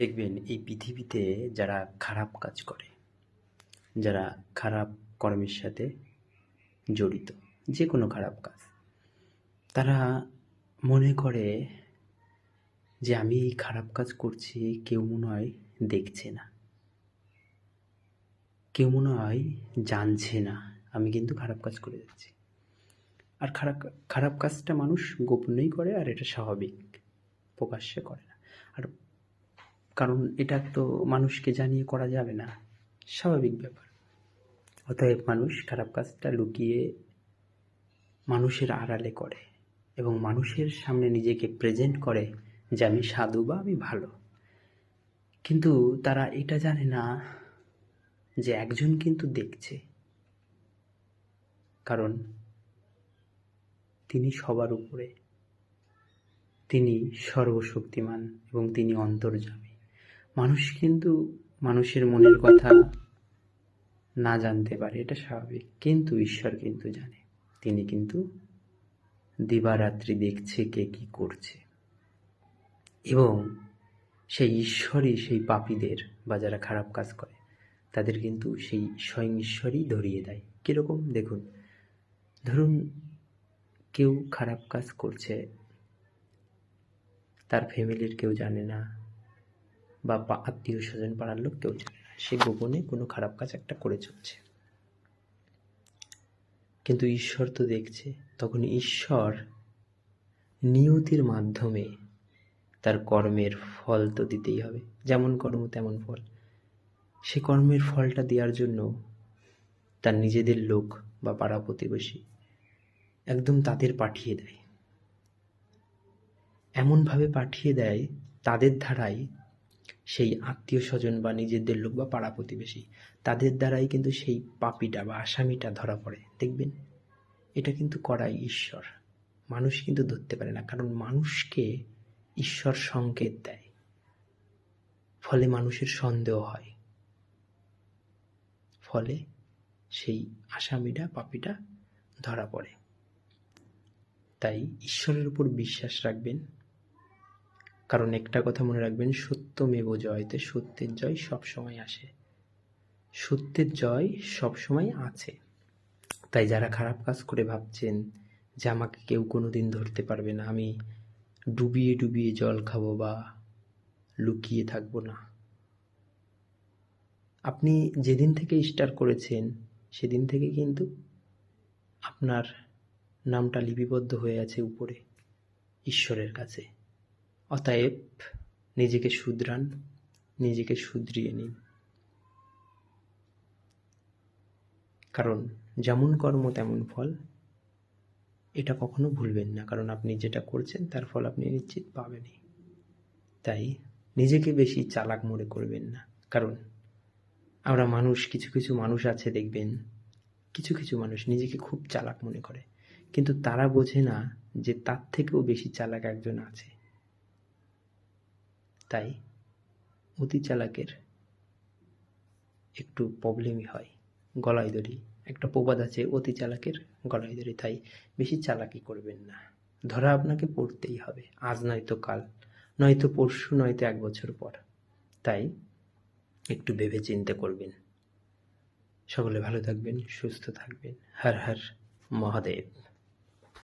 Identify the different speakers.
Speaker 1: দেখবেন এই পৃথিবীতে যারা খারাপ কাজ করে, যারা খারাপ কর্মের সাথে জড়িত, যে কোনো খারাপ কাজ, তারা মনে করে যে আমি এই খারাপ কাজ করছি, কেউ মনে হয় দেখছে না। কেউ মনে হয় জানছে না, আমি কিন্তু খারাপ কাজ করে যাচ্ছি। আর খারাপ খারাপ কাজটা মানুষ গোপনেই করে আর এটা স্বাভাবিক, প্রকাশ্যে করে না। আর কারণ এটা তো মানুষকে জানিয়ে করা যাবে না। স্বাভাবিক ব্যাপার। অতএব মানুষ খারাপ কাজটা লুকিয়ে মানুষের আড়ালে করে এবং মানুষের সামনে নিজেকে প্রেজেন্ট করে যে আমি সাধু বা আমি ভালো। কিন্তু তারা এটা জানে না যে একজন কিন্তু দেখছে। কারণ তিনি সবার উপরে। তিনি সর্বশক্তিমান এবং তিনি অন্তর্যামী। মানুষ কিন্তু মানুষের মনের কথা না জানতে পারে, এটা স্বাভাবিক। কিন্তু ঈশ্বর কিন্তু জানে। তিনি কিন্তু দিবারাত্রি দেখছে কে কি করছে। এবং সেই ঈশ্বরই সেই পাপীদের বা যারা খারাপ কাজ করে, তাদের কিন্তু সেই স্বয়ং ঈশ্বরই ধরিয়ে দেয়। কীরকম? দেখুন, ধরুন কেউ খারাপ কাজ করছে, তার ফ্যামিলির কেউ জানে না বা আত্মীয় স্বজন পাড়ার লোক কেউ জানে না। সে গোপনে কোনো খারাপ কাজ একটা করে চলছে। কিন্তু ঈশ্বর তো দেখছে, তখন ঈশ্বর নিয়তির মাধ্যমে তার কর্মের ফল তো দিতেই হবে। যেমন কর্ম, তেমন ফল। সে কর্মের ফলটা দেওয়ার জন্য তার নিজেদের লোক বা পাড়া প্রতিবেশী একদম তাদের পাঠিয়ে দেয়। এমনভাবে পাঠিয়ে দেয়, তাদের দ্বারাই সেই আত্মীয় স্বজন বা নিজেদের লোক বা পাড়া প্রতিবেশী, তাদের দ্বারাই কিন্তু সেই পাপিটা বা আসামিটা ধরা পড়ে, দেখবেন? এটা কিন্তু করাই ঈশ্বর। মানুষ কিন্তু ধরতে পারে না, কারণ মানুষকে ঈশ্বর সংকেত দেয়। ফলে মানুষের সন্দেহ হয়। ফলে সেই আসামিটা, পাপিটা ধরা পড়ে। তাই ঈশ্বরের উপর বিশ্বাস রাখবেন। কারণ একটা কথা মনে রাখবেন সত্যমেব জয়তে সত্যের জয় সবসময় আসে। সত্যের জয় সবসময় আছে। তাই যারা খারাপ কাজ করে ভাবছেন যে আমাকে কেউ কোনো দিন ধরতে পারবে না, আমি ডুবিয়ে ডুবিয়ে জল খাব বা লুকিয়ে থাকব না। আপনি যেদিন থেকে স্টার করেছেন, সেদিন থেকে কিন্তু আপনার নামটা লিপিবদ্ধ হয়ে আছে উপরে, ঈশ্বরের কাছে। অতএব নিজেকে শুধরান, নিজেকে শুধরিয়ে নিন। কারণ যেমন কর্ম, তেমন ফল। এটা কখনো ভুলবেন না, কারণ আপনি যেটা করছেন, তার ফল আপনি নিশ্চিত পাবেনই। তাই নিজেকে বেশি চালাক মনে করবেন না। কারণ আমরা মানুষ, কিছু কিছু মানুষ আছে, দেখবেন, কিছু কিছু মানুষ নিজেকে খুব চালাক মনে করে। কিন্তু তারা বোঝে না যে তার থেকেও বেশি চালাক একজন আছে। তাই অতি চালাকের একটু প্রবলেমই হয়, গলায় দড়ি। একটা প্রবাদ আছে, অতি চালাকের গলায় দড়ি, তাই বেশি চালাকি করবেন না। ধরা আপনাকে পড়তেই হবে, আজ নয়তো কাল নয়তো পরশু নয়তো এক বছর পর। তাই একটু ভেবে চিন্তে করবেন। সকলে ভালো থাকবেন, সুস্থ থাকবেন। হর হর মহাদেব।